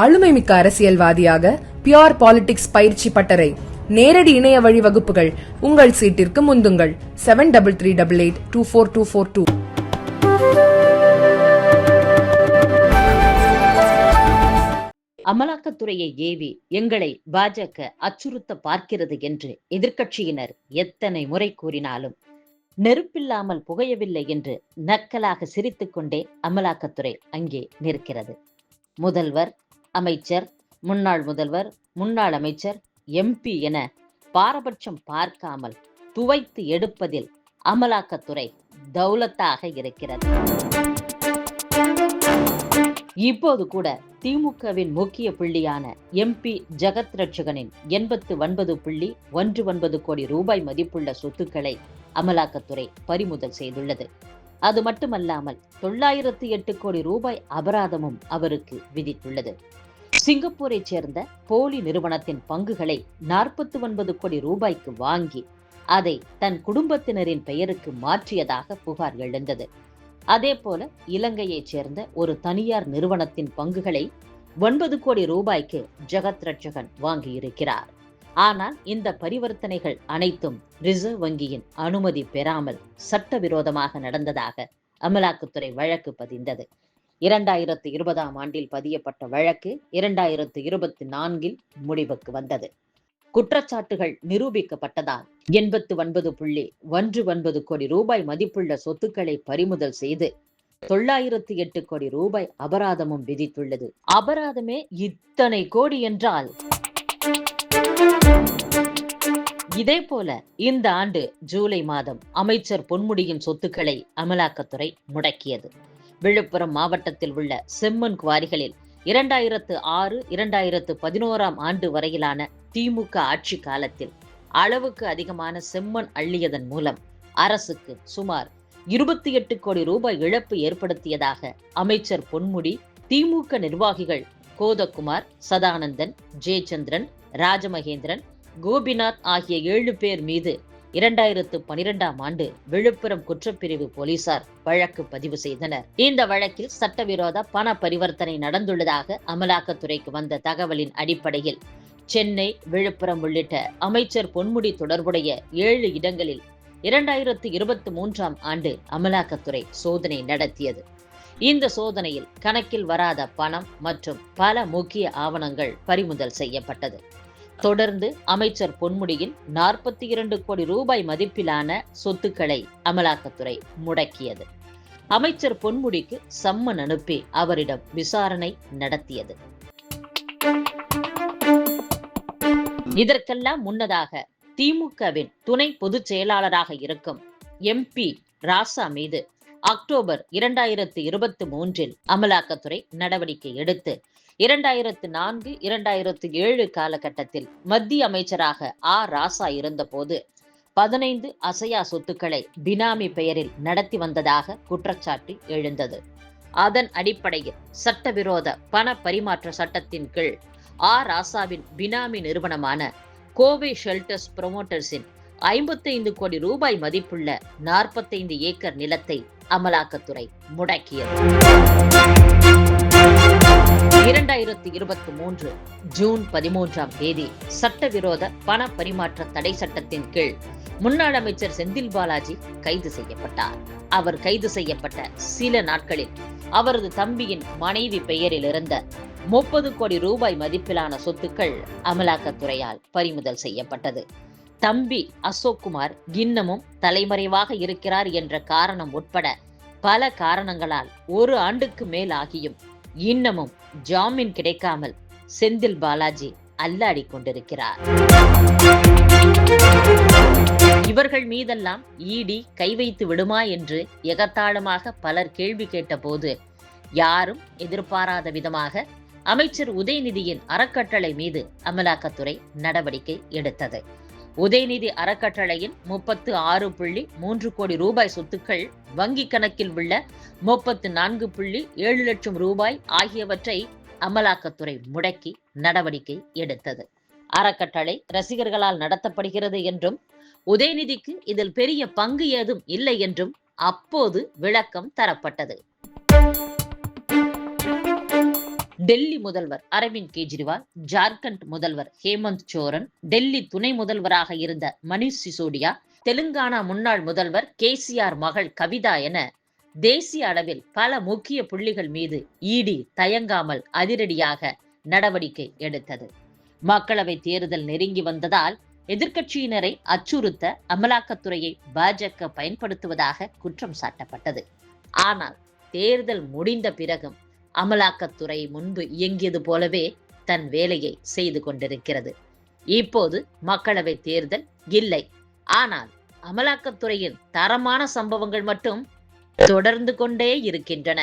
ஆளுமை மிக்க அரசியல்வாதியாக பியோர் பாலிடிக்ஸ் பயிற்சி பட்டறை நேரடி இணைய வழி வகுப்புகள் உங்கள் சீட்டிற்கு முந்துங்கள். Seven double three double eight two four two four two அமலாக்கத்துறையை ஏவி எங்களை பாஜக அச்சுறுத்த பார்க்கிறது என்று எதிர்க்கட்சியினர் எத்தனை முறை கூறினாலும் நெருப்பில்லாமல் புகையவில்லை என்று நக்கலாக சிரித்துக்கொண்டே அமலாக்கத்துறை அங்கே நிற்கிறது. முதல்வர் அமைச்சர் முன்னாள் முதல்வர் முன்னாள் அமைச்சர் எம்பி என பாரபட்சம் பார்க்காமல் துவைத்து எடுப்பதில் அமலாக்கத்துறை தௌலத்தாக இருக்கிறது. இப்போது கூட திமுகவின் முக்கிய புள்ளியான எம்பி ஜெகத் ரட்சகனின் எண்பத்து ஒன்பது புள்ளி ஒன்று ஒன்பது கோடி ரூபாய் மதிப்புள்ள சொத்துக்களை அமலாக்கத்துறை பறிமுதல் செய்துள்ளது. அது மட்டுமல்லாமல் தொள்ளாயிரத்து எட்டு கோடி ரூபாய் அபராதமும் அவருக்கு விதித்துள்ளது. சிங்கப்பூரை சேர்ந்த போலி நிறுவனத்தின் பங்குகளை நாற்பத்தி ஒன்பது கோடி ரூபாய்க்கு வாங்கி அதை தன் குடும்பத்தினரின் பெயருக்கு மாற்றியதாக புகார் எழுந்தது. அதேபோல இலங்கையைச் சேர்ந்த ஒரு தனியார் நிறுவனத்தின் பங்குகளை ஒன்பது கோடி ரூபாய்க்கு ஜெகத் ரட்சகன் வாங்கியிருக்கிறார். ஆனால் இந்த பரிவர்த்தனைகள் அனைத்தும் ரிசர்வ் வங்கியின் அனுமதி பெறாமல் சட்டவிரோதமாக நடந்ததாக அமலாக்கத்துறை வழக்கு பதிந்தது. இரண்டாயிரத்து இருபதாம் ஆண்டில் பதியப்பட்ட வழக்கு இரண்டாயிரத்து இருபத்தி நான்கில் முடிவுக்கு வந்தது. குற்றச்சாட்டுகள் நிரூபிக்கப்பட்டதால் எண்பத்து ஒன்பது புள்ளி ஒன்று ஒன்பது கோடி ரூபாய் மதிப்புள்ள சொத்துக்களை பறிமுதல் செய்து தொள்ளாயிரத்து எட்டு கோடி ரூபாய் அபராதமும் விதித்துள்ளது. அபராதமே இத்தனை கோடி என்றால். இதே போல இந்த ஆண்டு ஜூலை மாதம் அமைச்சர் பொன்முடியின் சொத்துக்களை அமலாக்கத்துறை முடக்கியது. விழுப்புரம் மாவட்டத்தில் உள்ள செம்மண் குவாரிகளில் இரண்டாயிரத்து ஆறு இரண்டாயிரத்து பதினோராம் ஆண்டு வரையிலான திமுக ஆட்சி காலத்தில் அளவுக்கு அதிகமான செம்மண் அள்ளியதன் மூலம் அரசுக்கு சுமார் இருபத்தி எட்டு கோடி ரூபாய் இழப்பு ஏற்படுத்தியதாக அமைச்சர் பொன்முடி திமுக நிர்வாகிகள் கோதகுமார் சதானந்தன் ஜெயச்சந்திரன் ராஜமகேந்திரன் கோபிநாத் ஆகிய ஏழு பேர் மீது இரண்டாயிரத்து பனிரெண்டாம் ஆண்டு விழுப்புரம் குற்றப்பிரிவு போலீசார் வழக்கு பதிவு செய்தனர். இந்த வழக்கில் சட்டவிரோத பண பரிவர்த்தனை நடந்துள்ளதாக அமலாக்கத்துறைக்கு வந்த தகவலின் அடிப்படையில் சென்னை விழுப்புரம் உள்ளிட்ட அமைச்சர் பொன்முடி தொடர்புடைய ஏழு இடங்களில் இரண்டாயிரத்து இருபத்தி மூன்றாம் ஆண்டு அமலாக்கத்துறை சோதனை நடத்தியது. இந்த சோதனையில் கணக்கில் வராத பணம் மற்றும் பல முக்கிய ஆவணங்கள் பறிமுதல் செய்யப்பட்டது. தொடர்ந்து அமைச்சர் பொன்முடியின் நாற்பத்தி இரண்டு கோடி ரூபாய் மதிப்பிலான சொத்துக்களை அமலாக்கத்துறை முடக்கியது. அமைச்சர் பொன்முடிக்கு சம்மன் அனுப்பி அவரிடம் விசாரணை நடத்தியது. இதற்கெல்லாம் முன்னதாக திமுகவின் துணை பொதுச் செயலாளராக இருக்கும் எம்பி ராசா மீது அக்டோபர் இரண்டாயிரத்தி இருபத்தி மூன்றில் அமலாக்கத்துறை நடவடிக்கை எடுத்து இரண்டாயிரத்து நான்கு இரண்டாயிரத்து ஏழு காலகட்டத்தில் மத்திய அமைச்சராக ஆ. ராசா இருந்தபோது பதினைந்து அசையா சொத்துக்களை பினாமி பெயரில் நடத்தி வந்ததாக குற்றச்சாட்டு எழுந்தது. அதன் அடிப்படையில் சட்டவிரோத பண பரிமாற்ற சட்டத்தின் கீழ் ஆ. ராசாவின் பினாமி நிறுவனமான கோவை ஷெல்டர்ஸ் புரமோட்டர்ஸின் ஐம்பத்தைந்து கோடி ரூபாய் மதிப்புள்ள நாற்பத்தைந்து ஏக்கர் நிலத்தை அமலாக்கத்துறை முடக்கியது. இரண்டாயிரத்தி இருபத்தி மூன்று ஜூன் பதிமூன்றாம் தேதி சட்டவிரோத பண பரிமாற்ற தடை சட்டத்தின் கீழ் முன்னாள் அமைச்சர் செந்தில் பாலாஜி கைது செய்யப்பட்டார். அவர் கைது செய்யப்பட்ட சில நாட்களில் அவரது தம்பியின் மனைவி பெயரில் இருந்த முப்பது கோடி ரூபாய் மதிப்பிலான சொத்துக்கள் அமலாக்கத்துறையால் பறிமுதல் செய்யப்பட்டது. தம்பி அசோக் குமார் இன்னமும் தலைமறைவாக இருக்கிறார் என்ற காரணம் உட்பட பல காரணங்களால் ஒரு ஆண்டுக்கு மேல் ஆகியும் இன்னமும் ஜாமீன் கிடைக்காமல் செந்தில் பாலாஜி அல்லாடி கொண்டிருக்கிறார். இவர்கள் மீதெல்லாம் ஈடி கை வைத்து விடுமா என்று எகத்தாளமாக பலர் கேள்வி கேட்டபோது யாரும் எதிர்பாராத விதமாக அமைச்சர் உதயநிதியின் அறக்கட்டளை மீது அமலாக்கத்துறை நடவடிக்கை எடுத்தது. உதயநிதி அறக்கட்டளையின் முப்பத்து ஆறு புள்ளி மூன்று கோடி ரூபாய் சொத்துக்கள் வங்கி கணக்கில் உள்ள முப்பத்து நான்கு புள்ளி ஏழு லட்சம் ரூபாய் ஆகியவற்றை அமலாக்கத்துறை முடக்கி நடவடிக்கை எடுத்தது. அறக்கட்டளை ரசிகர்களால் நடத்தப்படுகிறது என்றும் உதயநிதிக்கு இதில் பெரிய பங்கு ஏதும் இல்லை என்றும் அப்போது விளக்கம் தரப்பட்டது. டெல்லி முதல்வர் அரவிந்த் கெஜ்ரிவால் ஜார்க்கண்ட் முதல்வர் ஹேமந்த் சோரன் டெல்லி துணை முதல்வராக இருந்த மணிஷ் சிசோடியா தெலுங்கானா முன்னாள் முதல்வர் கேசிஆர் மகள் கவிதா என தேசிய அளவில் பல முக்கிய புள்ளிகள் மீது இடி தயங்காமல் அதிரடியாக நடவடிக்கை எடுத்தது. மக்களவை தேர்தல் நெருங்கி வந்ததால் எதிர்க்கட்சியினரை அச்சுறுத்த அமலாக்கத்துறையை பாஜக பயன்படுத்துவதாக குற்றம் சாட்டப்பட்டது. ஆனால் தேர்தல் முடிந்த பிறகும் அமலாக்கத்துறை முன்பு இயங்கியது போலவே தன் வேலையை செய்து கொண்டிருக்கிறது. இப்போது மக்களவை தேர்தல் இல்லை. ஆனால் அமலாக்கத்துறையின் தரமான சம்பவங்கள் மட்டும் தொடர்ந்து கொண்டே இருக்கின்றன.